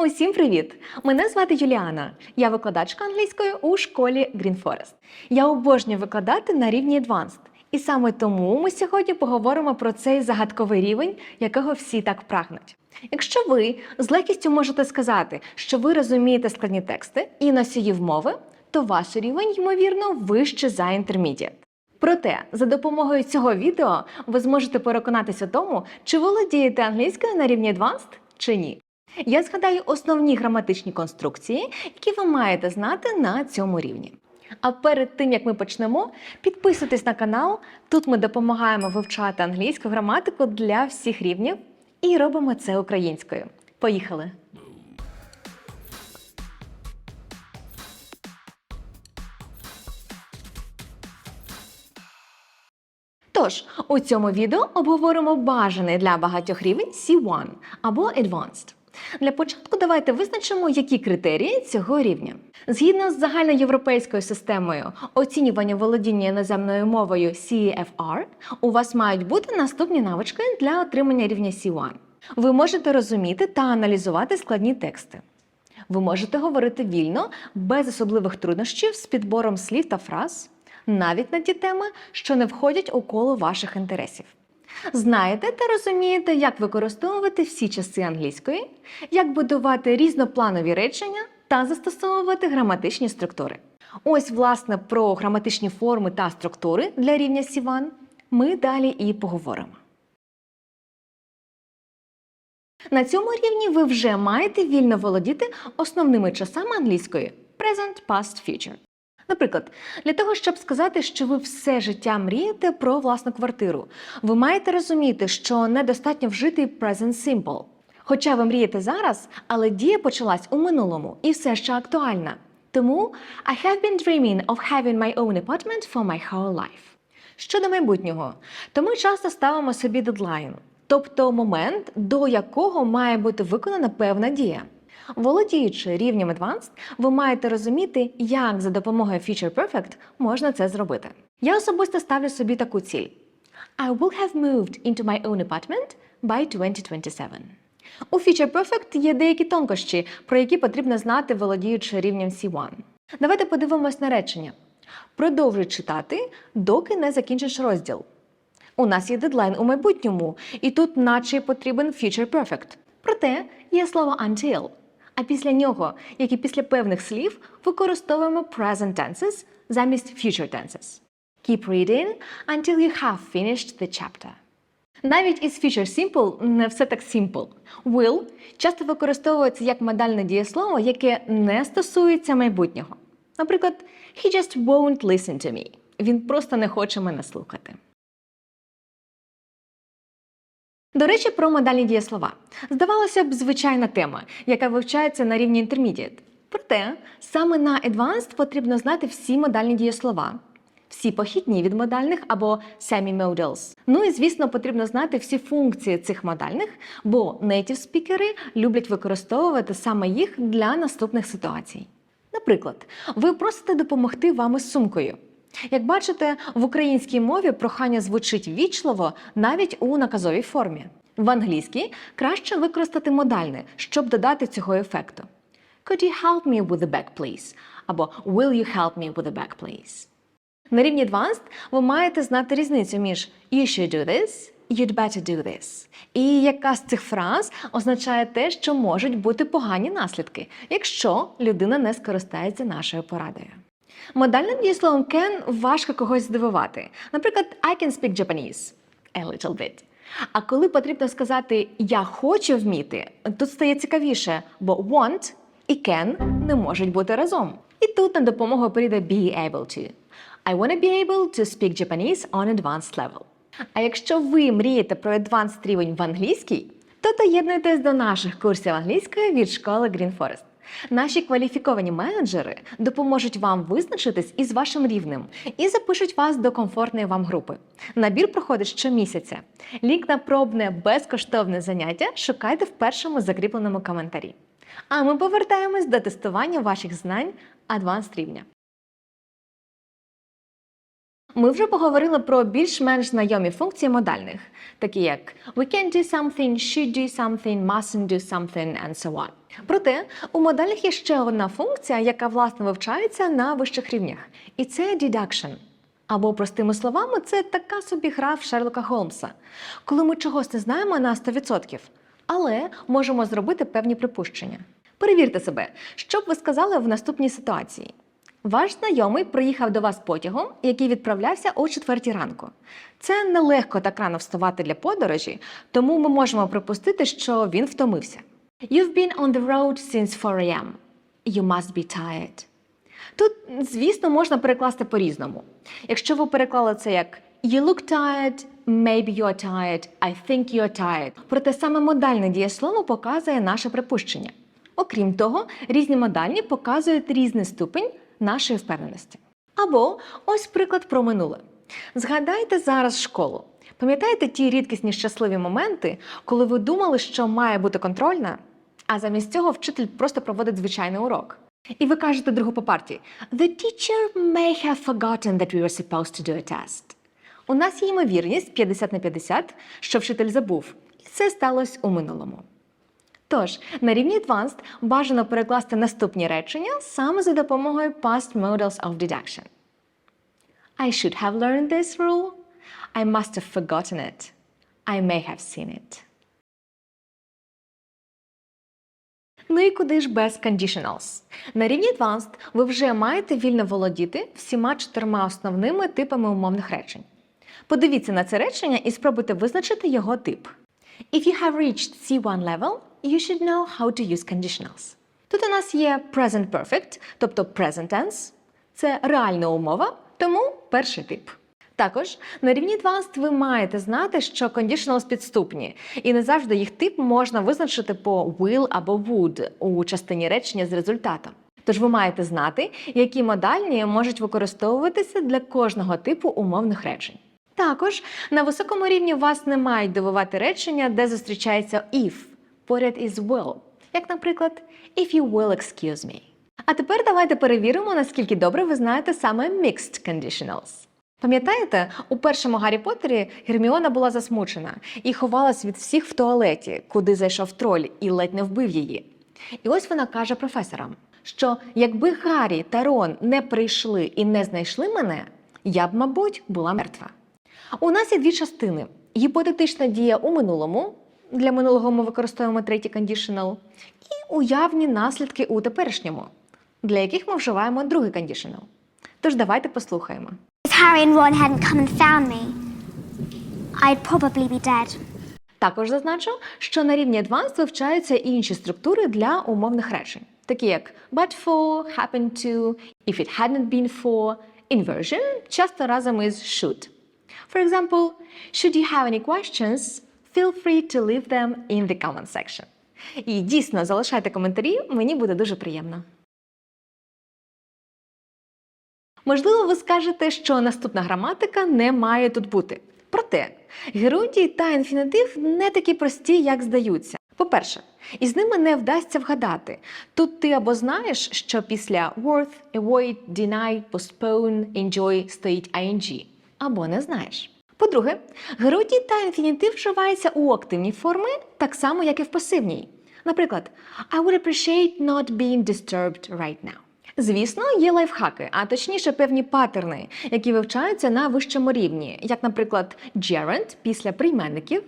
Усім привіт! Мене звати Юліана. Я викладачка англійської у школі Green Forest. Я обожнюю викладати на рівні Advanced. І саме тому ми сьогодні поговоримо про цей загадковий рівень, якого всі так прагнуть. Якщо ви з легкістю можете сказати, що ви розумієте складні тексти і носіїв мови, то ваш рівень, ймовірно, вище за Intermediate. Проте, за допомогою цього відео ви зможете переконатися в тому, чи володієте англійською на рівні Advanced чи ні. Я згадаю основні граматичні конструкції, які ви маєте знати на цьому рівні. А перед тим як ми почнемо, підписуйтесь на канал. Тут ми допомагаємо вивчати англійську граматику для всіх рівнів і робимо це українською. Поїхали! Тож, у цьому відео обговоримо бажаний для багатьох рівень C1 або Advanced. Для початку давайте визначимо, які критерії цього рівня. Згідно з загальноєвропейською системою оцінювання володіння іноземною мовою CEFR, у вас мають бути наступні навички для отримання рівня C1. Ви можете розуміти та аналізувати складні тексти. Ви можете говорити вільно, без особливих труднощів з підбором слів та фраз, навіть на ті теми, що не входять у коло ваших інтересів. Знаєте та розумієте, як використовувати всі часи англійської, як будувати різнопланові речення та застосовувати граматичні структури. Ось, власне, про граматичні форми та структури для рівня C1 ми далі і поговоримо. На цьому рівні ви вже маєте вільно володіти основними часами англійської present, past, future. Наприклад, для того, щоб сказати, що ви все життя мрієте про власну квартиру, ви маєте розуміти, що недостатньо вжити present simple. Хоча ви мрієте зараз, але дія почалась у минулому і все ще актуальна. Тому I have been dreaming of having my own apartment for my whole life. Щодо майбутнього, то ми часто ставимо собі дедлайн, тобто момент, до якого має бути виконана певна дія. Володіючи рівнем Advanced, ви маєте розуміти, як за допомогою Feature Perfect можна це зробити. Я особисто ставлю собі таку ціль: I will have moved into my own apartment by 2027. У Feature Perfect є деякі тонкощі, про які потрібно знати, володіючи рівнем C1. Давайте подивимось на речення. Продовжуй читати, доки не закінчиш розділ. У нас є дедлайн у майбутньому, і тут наче потрібен Future Perfect. Проте є слово until. А після нього, як і після певних слів, використовуємо present tenses замість future tenses. Keep reading until you have finished the chapter. Навіть із future simple не все так simple. Will часто використовується як модальне дієслово, яке не стосується майбутнього. Наприклад, he just won't listen to me. Він просто не хоче мене слухати. До речі, про модальні дієслова. Здавалося б, звичайна тема, яка вивчається на рівні Intermediate. Проте саме на Advanced потрібно знати всі модальні дієслова, всі похідні від модальних або semi-modals. Ну і звісно, потрібно знати всі функції цих модальних, бо native спікери люблять використовувати саме їх для наступних ситуацій. Наприклад, ви просите допомогти вам із сумкою. Як бачите, в українській мові прохання звучить вічливо навіть у наказовій формі. В англійській краще використати модальне, щоб додати цього ефекту. Could you help me with the bag, please? або Will you help me with the bag, please? На рівні Advanced ви маєте знати різницю між You should do this, You'd better do this. І яка з цих фраз означає те, що можуть бути погані наслідки, якщо людина не скористається нашою порадою. Модальним дієсловом can важко когось здивувати. Наприклад, I can speak Japanese. A little bit. А коли потрібно сказати я хочу вміти, тут стає цікавіше, бо want і can не можуть бути разом. І тут на допомогу прийде be able to. I want to be able to speak Japanese on advanced level. А якщо ви мрієте про advanced рівень в англійській, то доєднуйтесь до наших курсів англійської від школи Green Forest. Наші кваліфіковані менеджери допоможуть вам визначитись із вашим рівнем і запишуть вас до комфортної вам групи. Набір проходить щомісяця. Лінк на пробне безкоштовне заняття шукайте в першому закріпленому коментарі. А ми повертаємось до тестування ваших знань Advanced рівня. Ми вже поговорили про більш-менш знайомі функції модальних, такі як we can do something, should do something, mustn't do something and so on. Проте у модальних є ще одна функція, яка власне вивчається на вищих рівнях, і це deduction. Або, простими словами, це така собі гра в Шерлока Холмса, коли ми чогось не знаємо на 100%, але можемо зробити певні припущення. Перевірте себе, що б ви сказали в наступній ситуації. Ваш знайомий приїхав до вас потягом, який відправлявся о четвертій ранку. Це нелегко так рано вставати для подорожі, тому ми можемо припустити, що він втомився. You've been on the road since 4 a.m. You must be tired. Тут, звісно, можна перекласти по-різному. Якщо ви переклали це як You look tired, maybe you're tired, I think you're tired. Проте саме модальне дієслово показує наше припущення. Окрім того, різні модальні показують різний ступень нашої впевненості. Або ось приклад про минуле. Згадайте зараз школу. Пам'ятаєте ті рідкісні щасливі моменти, коли ви думали, що має бути контрольна, а замість цього вчитель просто проводить звичайний урок. І ви кажете другу по парті The teacher may have forgotten that we were supposed to do a test. У нас є ймовірність 50 на 50, що вчитель забув, і це сталося у минулому. Тож, на рівні Advanced бажано перекласти наступні речення саме за допомогою past modals of deduction. I should have learned this rule. I must have forgotten it. I may have seen it. Ну і куди ж без conditionals? На рівні Advanced ви вже маєте вільно володіти всіма чотирма основними типами умовних речень. Подивіться на це речення і спробуйте визначити його тип. If you have reached C1 level, you should know how to use conditionals. Тут у нас є present perfect, тобто present tense. Це реальна умова, тому перший тип. Також на рівні Advanced ви маєте знати, що conditionals підступні, і не завжди їх тип можна визначити по will або would у частині речення з результатом. Тож ви маєте знати, які модальні можуть використовуватися для кожного типу умовних речень. Також на високому рівні вас не мають дивувати речення, де зустрічається if поряд із will, як, наприклад, if you will excuse me. А тепер давайте перевіримо, наскільки добре ви знаєте саме mixed conditionals. Пам'ятаєте, у першому Гаррі Поттері Герміона була засмучена і ховалась від всіх в туалеті, куди зайшов троль і ледь не вбив її. І ось вона каже професорам, що якби Гаррі та Рон не прийшли і не знайшли мене, я б, мабуть, була мертва. У нас є дві частини: гіпотетична дія у минулому. Для минулого ми використовуємо третій conditional, і уявні наслідки у теперішньому, для яких ми вживаємо другий conditional. Тож давайте послухаємо. If Harry and Ron hadn't come and found me, I'd probably be dead. Також зазначу, що на рівні Advanced вивчаються і інші структури для умовних речень, такі як but for, happen to, if it hadn't been for, inversion, часто разом із should. For example, should you have any questions, feel free to leave them in the comment section. І дійсно залишайте коментарі, мені буде дуже приємно. Можливо, ви скажете, що наступна граматика не має тут бути. Проте, герундій та інфінітив не такі прості, як здаються. По-перше, із ними не вдасться вгадати. Тут ти або знаєш, що після worth, avoid, deny, postpone, enjoy стоїть ing, або не знаєш. По-друге, герундій та інфінітив вживаються у активній формі, так само, як і в пасивній. Наприклад, I would appreciate not being disturbed right now. Звісно, є лайфхаки, а точніше певні паттерни, які вивчаються на вищому рівні, як, наприклад, gerund після прийменників,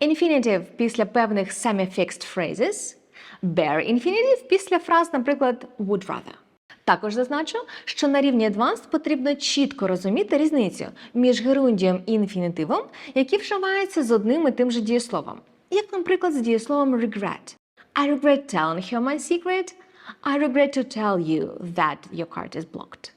infinitive після певних semi-fixed phrases, bare infinitive після фраз, наприклад, would rather. Також зазначу, що на рівні Advanced потрібно чітко розуміти різницю між герундієм і інфінітивом, які вживаються з одним і тим же дієсловом, як, наприклад, з дієсловом regret. I regret telling her my secret. I regret to tell you that your card is blocked.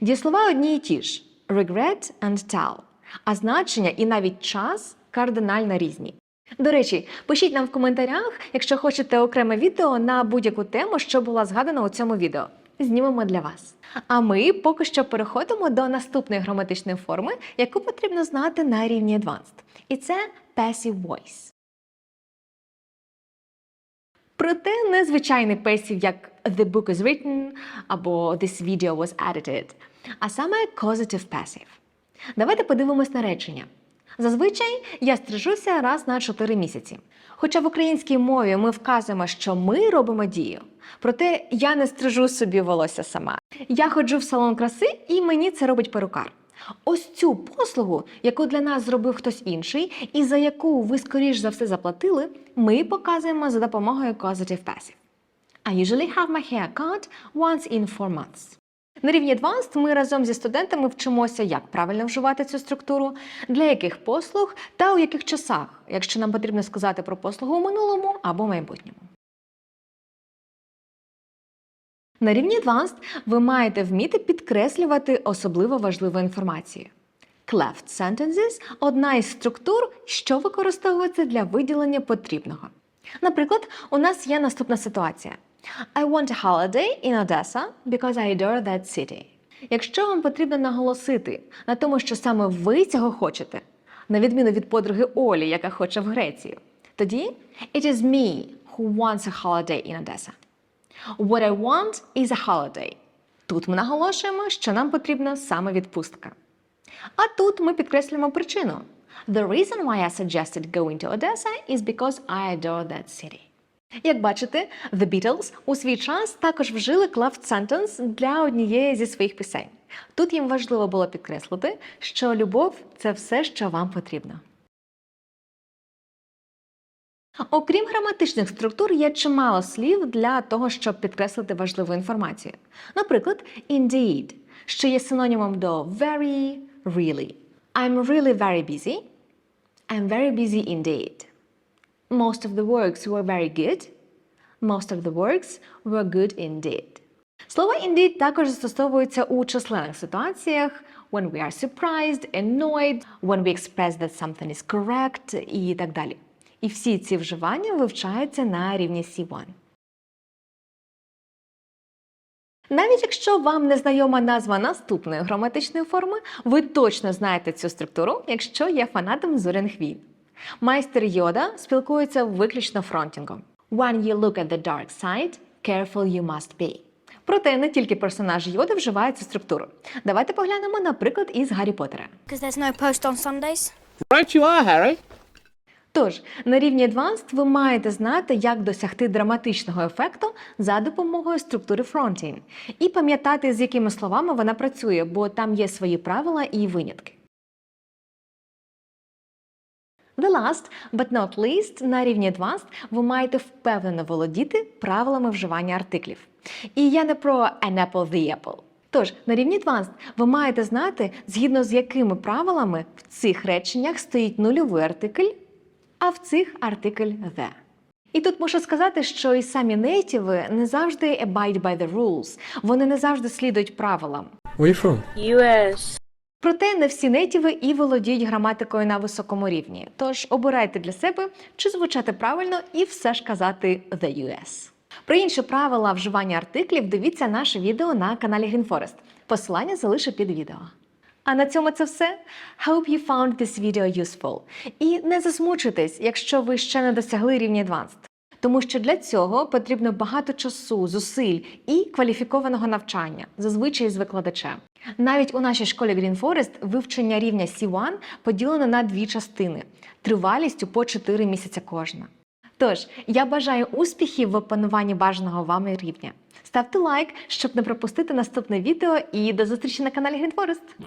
Дієслова одні і ті ж regret and tell, а значення і навіть час кардинально різні. До речі, пишіть нам в коментарях, якщо хочете окреме відео на будь-яку тему, що була згадана у цьому відео. Знімемо для вас. А ми поки що переходимо до наступної граматичної форми, яку потрібно знати на рівні Advanced. І це passive voice. Проте не звичайний песів, як The book is written або This video was edited, а саме causative passive. Давайте подивимось на речення. Зазвичай я стрижуся раз на 4 місяці. Хоча в українській мові ми вказуємо, що ми робимо дію, проте я не стрижу собі волосся сама. Я ходжу в салон краси і мені це робить перукар. Ось цю послугу, яку для нас зробив хтось інший, і за яку ви скоріш за все заплатили, ми показуємо за допомогою causative passive. I usually have my hair cut once in four months. На рівні Advanced ми разом зі студентами вчимося, як правильно вживати цю структуру, для яких послуг та у яких часах, якщо нам потрібно сказати про послугу у минулому або майбутньому. На рівні Advanced ви маєте вміти підкреслювати особливо важливу інформацію. Cleft sentences – одна із структур, що використовується для виділення потрібного. Наприклад, у нас є наступна ситуація. I want a holiday in Odessa because I adore that city. Якщо вам потрібно наголосити на тому, що саме ви цього хочете, на відміну від подруги Олі, яка хоче в Грецію, тоді it is me who wants a holiday in Odessa. What I want is a holiday. Тут ми наголошуємо, що нам потрібна саме відпустка. А тут ми підкреслюємо причину. The reason why I suggested going to Odessa is because I adore that city. Як бачите, The Beatles у свій час також вжили cleft sentence для однієї зі своїх пісень. Тут їм важливо було підкреслити, що любов це все, що вам потрібно. Окрім граматичних структур, є чимало слів для того, щоб підкреслити важливу інформацію. Наприклад, indeed, що є синонімом до very, really. I'm really very busy. I'm very busy indeed. Most of the works were very good. Most of the works were good indeed. Слово indeed також застосовується у численних ситуаціях when we are surprised, annoyed, when we express that something is correct і так далі. І всі ці вживання вивчаються на рівні C1. Навіть якщо вам не знайома назва наступної граматичної форми, ви точно знаєте цю структуру, якщо є фанатом зоряних війн. Майстер Йода спілкується виключно фронтінгом. When you look at the dark side, careful you must be. Проте не тільки персонаж Йоди вживає цю структуру. Давайте поглянемо, наприклад, із Гаррі Поттера. No post on Sundays. Right you are, Harry. Тож, на рівні Advanced ви маєте знати, як досягти драматичного ефекту за допомогою структури fronting і пам'ятати, з якими словами вона працює, бо там є свої правила і винятки. The last, but not least, на рівні Advanced ви маєте впевнено володіти правилами вживання артиклів. І я не про an apple the apple. Тож, на рівні Advanced ви маєте знати, згідно з якими правилами в цих реченнях стоїть нульовий артикль, а в цих артикль the. І тут мушу сказати, що і самі нейтіви не завжди abide by the rules, вони не завжди слідують правилам. Where you from? US. Проте не всі нейтіви і володіють граматикою на високому рівні. Тож обирайте для себе, чи звучати правильно і все ж казати the US. Про інші правила вживання артиклів дивіться наше відео на каналі Greenforest. Посилання залишу під відео. А на цьому це все. Hope you found this video useful. І не засмучуйтесь, якщо ви ще не досягли рівня Advanced. Тому що для цього потрібно багато часу, зусиль і кваліфікованого навчання, зазвичай з викладачем. Навіть у нашій школі Green Forest вивчення рівня C1 поділено на дві частини тривалістю по 4 місяці кожна. Тож, я бажаю успіхів в опануванні бажаного вами рівня. Ставте лайк, щоб не пропустити наступне відео, і до зустрічі на каналі Green Forest!